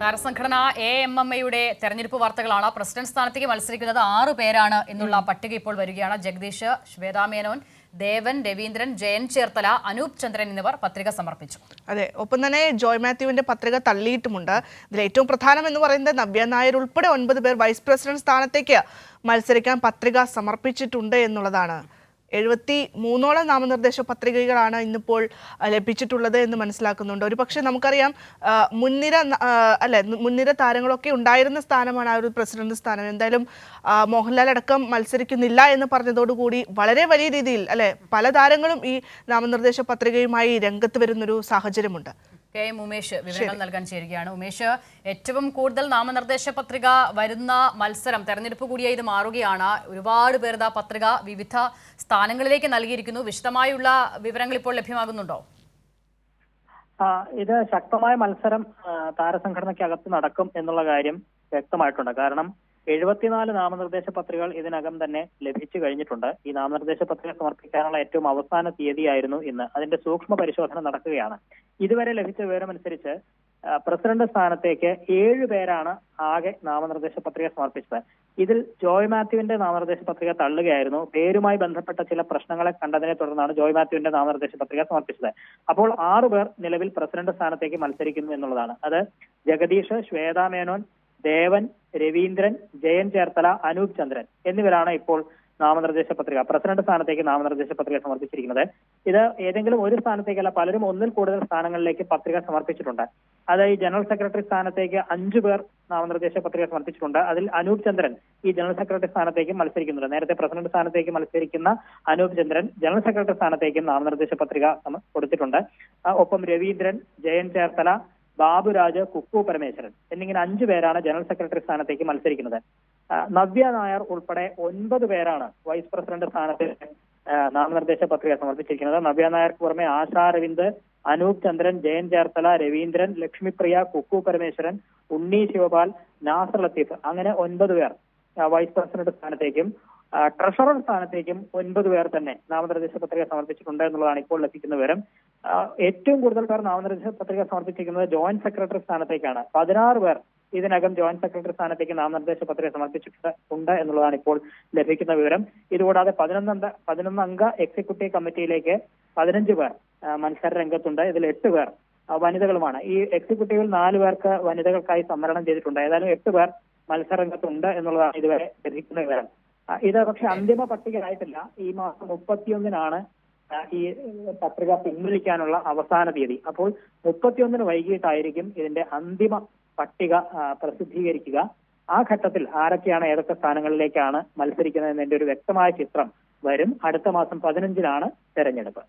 താരസംഘടന A M M എയുടെ തെരഞ്ഞെടുപ്പ് വാർത്തകളാണ്. പ്രസിഡന്റ് സ്ഥാനത്തേക്ക് മത്സരിക്കുന്നത് ആറ് പേരാണ് എന്നുള്ള പട്ടിക ഇപ്പോൾ വരികയാണ്. ജഗദീഷ് ശ്വേതാമേനോൻ ദേവൻ രവീന്ദ്രൻ ജയൻ ചേർത്തല അനൂപ് ചന്ദ്രൻ എന്നിവർ പത്രിക സമർപ്പിച്ചു. അതെ ഒപ്പം തന്നെ ജോയ് മാത്യുവിന്റെ പത്രിക തള്ളിയിട്ടുമുണ്ട്. ഇതിൽ ഏറ്റവും പ്രധാനം എന്ന് പറയുന്നത് നവ്യ നായർ ഉൾപ്പെടെ ഒൻപത് പേർ വൈസ് പ്രസിഡന്റ് സ്ഥാനത്തേക്ക് മത്സരിക്കാൻ പത്രിക സമർപ്പിച്ചിട്ടുണ്ട് എന്നുള്ളതാണ്. എഴുപത്തി മൂന്നോളം നാമനിർദ്ദേശ പത്രികകളാണ് ഇന്നിപ്പോൾ ലഭിച്ചിട്ടുള്ളത് എന്ന് മനസ്സിലാക്കുന്നുണ്ട്. ഒരു പക്ഷേ നമുക്കറിയാം മുൻനിര അല്ലെ മുൻനിര താരങ്ങളൊക്കെ ഉണ്ടായിരുന്ന സ്ഥാനമാണ് ആ ഒരു പ്രസിഡന്റ് സ്ഥാനം. എന്തായാലും മോഹൻലാൽ അടക്കം മത്സരിക്കുന്നില്ല എന്ന് പറഞ്ഞതോടുകൂടി വളരെ വലിയ രീതിയിൽ അല്ലെ പല താരങ്ങളും ഈ നാമനിർദ്ദേശ പത്രികയുമായി രംഗത്ത് വരുന്നൊരു സാഹചര്യമുണ്ട്. കെ എം ഉമേഷ് വിവരങ്ങൾ നൽകാൻ ചേരുകയാണ്. ഉമേഷ് ഏറ്റവും കൂടുതൽ നാമനിർദ്ദേശ പത്രിക വരുന്ന മത്സരം തെരഞ്ഞെടുപ്പ് കൂടിയായി ഇത് മാറുകയാണ്. ഒരുപാട് പേർ ഇതാ പത്രിക വിവിധ സ്ഥാനങ്ങളിലേക്ക് നൽകിയിരിക്കുന്നു. വിശദമായുള്ള വിവരങ്ങൾ ഇപ്പോൾ ലഭ്യമാകുന്നുണ്ടോ? ഇത് ശക്തമായ മത്സരം ആ, താരസംഘടനയ്ക്കകത്ത് നടക്കും എന്നുള്ള കാര്യം വ്യക്തമായിട്ടുണ്ട്. കാരണം എഴുപത്തിനാല് നാമനിർദ്ദേശ പത്രികകൾ ഇതിനകം തന്നെ ലഭിച്ചു കഴിഞ്ഞിട്ടുണ്ട്. ഈ നാമനിർദ്ദേശ പത്രിക സമർപ്പിക്കാനുള്ള ഏറ്റവും അവസാന തീയതിയായിരുന്നു ഇന്ന്. അതിന്റെ സൂക്ഷ്മ പരിശോധന നടക്കുകയാണ്. ഇതുവരെ ലഭിച്ച വിവരമനുസരിച്ച് പ്രസിഡന്റ് സ്ഥാനത്തേക്ക് ഏഴ് പേരാണ് ആകെ നാമനിർദ്ദേശ പത്രിക സമർപ്പിച്ചത്. ഇതിൽ ജോയ് മാത്യുവിന്റെ നാമനിർദ്ദേശ പത്രിക തള്ളുകയായിരുന്നു. പേരുമായി ബന്ധപ്പെട്ട ചില പ്രശ്നങ്ങളെ കണ്ടതിനെ തുടർന്നാണ് ജോയ് മാത്യുവിന്റെ നാമനിർദ്ദേശ പത്രിക സമർപ്പിച്ചത്. അപ്പോൾ ആറു പേർ നിലവിൽ പ്രസിഡന്റ് സ്ഥാനത്തേക്ക് മത്സരിക്കുന്നു എന്നുള്ളതാണ്. അത് ജഗദീഷ് ശ്വേതാ മേനോൻ ദേവൻ രവീന്ദ്രൻ ജയൻ ചേർത്തല അനൂപ് ചന്ദ്രൻ എന്നിവരാണ് ഇപ്പോൾ നാമനിർദ്ദേശ പത്രിക പ്രസിഡന്റ് സ്ഥാനത്തേക്ക് നാമനിർദ്ദേശ പത്രിക സമർപ്പിച്ചിരിക്കുന്നത്. ഇത് ഏതെങ്കിലും ഒരു സ്ഥാനത്തേക്കല്ല പലരും ഒന്നിൽ കൂടുതൽ സ്ഥാനങ്ങളിലേക്ക് പത്രിക സമർപ്പിച്ചിട്ടുണ്ട്. അതായത് ജനറൽ സെക്രട്ടറി സ്ഥാനത്തേക്ക് അഞ്ചു പേർ നാമനിർദ്ദേശ പത്രിക സമർപ്പിച്ചിട്ടുണ്ട്. അതിൽ അനൂപ് ചന്ദ്രൻ ഈ ജനറൽ സെക്രട്ടറി സ്ഥാനത്തേക്ക് മത്സരിക്കുന്നുണ്ട്. നേരത്തെ പ്രസിഡന്റ് സ്ഥാനത്തേക്ക് മത്സരിക്കുന്ന അനൂപ് ചന്ദ്രൻ ജനറൽ സെക്രട്ടറി സ്ഥാനത്തേക്കും നാമനിർദ്ദേശ പത്രിക കൊടുത്തിട്ടുണ്ട്. ഒപ്പം രവീന്ദ്രൻ ജയൻ ചേർത്തല ബാബുരാജ് കുക്കു പരമേശ്വരൻ എന്നിങ്ങനെ അഞ്ചു പേരാണ് ജനറൽ സെക്രട്ടറി സ്ഥാനത്തേക്ക് മത്സരിക്കുന്നത്. നവ്യ നായർ ഉൾപ്പെടെ ഒൻപത് പേരാണ് വൈസ് പ്രസിഡന്റ് സ്ഥാനത്ത് നാമനിർദ്ദേശ പത്രിക സമർപ്പിച്ചിരിക്കുന്നത്. നവ്യ നായർക്ക് പുറമെ ആശാ അരവിന്ദ് അനൂപ് ചന്ദ്രൻ ജയൻ ചേർത്തല രവീന്ദ്രൻ ലക്ഷ്മിപ്രിയ കുക്കു പരമേശ്വരൻ ഉണ്ണി ശിവപാൽ നാസർ ലത്തീഫ് അങ്ങനെ ഒൻപത് പേർ വൈസ് പ്രസിഡന്റ് സ്ഥാനത്തേക്കും ട്രഷറർ സ്ഥാനത്തേക്കും ഒൻപത് പേർ തന്നെ നാമനിർദ്ദേശ പത്രിക സമർപ്പിച്ചിട്ടുണ്ട് എന്നുള്ളതാണ് ഇപ്പോൾ ലഭിക്കുന്ന വിവരം. ഏറ്റവും കൂടുതൽ പേർ നാമനിർദ്ദേശ പത്രിക സമർപ്പിച്ചിരിക്കുന്നത് ജോയിന്റ് സെക്രട്ടറി സ്ഥാനത്തേക്കാണ്. പതിനാറ് പേർ ഇതിനകം ജോയിന്റ് സെക്രട്ടറി സ്ഥാനത്തേക്ക് നാമനിർദ്ദേശ പത്രിക സമർപ്പിച്ചിട്ടുണ്ട് ഉണ്ട് എന്നുള്ളതാണ് ഇപ്പോൾ ലഭിക്കുന്ന വിവരം. ഇതുകൂടാതെ പതിനൊന്നംഗ പതിനൊന്നംഗ എക്സിക്യൂട്ടീവ് കമ്മിറ്റിയിലേക്ക് പതിനഞ്ച് പേർ മത്സര രംഗത്തുണ്ട്. ഇതിൽ എട്ട് പേർ വനിതകളുമാണ്. ഈ എക്സിക്യൂട്ടീവിൽ നാല് പേർക്ക് വനിതകൾക്കായി സംവരണം ചെയ്തിട്ടുണ്ട്. ഏതായാലും എട്ട് പേർ മത്സരരംഗത്തുണ്ട് എന്നുള്ളതാണ് ഇതുവരെ ലഭിക്കുന്ന വിവരം. ഇത് പക്ഷെ അന്തിമ പട്ടികയായിട്ടില്ല. ഈ മാസം മുപ്പത്തിയൊന്നിനാണ് ഈ പത്രിക പിൻവലിക്കാനുള്ള അവസാന തീയതി. അപ്പോൾ മുപ്പത്തിയൊന്നിന് വൈകിട്ടായിരിക്കും ഇതിന്റെ അന്തിമ പട്ടിക പ്രസിദ്ധീകരിക്കുക. ആ ഘട്ടത്തിൽ ആരൊക്കെയാണ് ഏതൊക്കെ സ്ഥാനങ്ങളിലേക്കാണ് മത്സരിക്കുന്നത് എന്നതിന്റെ ഒരു വ്യക്തമായ ചിത്രം വരും. അടുത്ത മാസം പതിനഞ്ചിനാണ് തെരഞ്ഞെടുപ്പ്.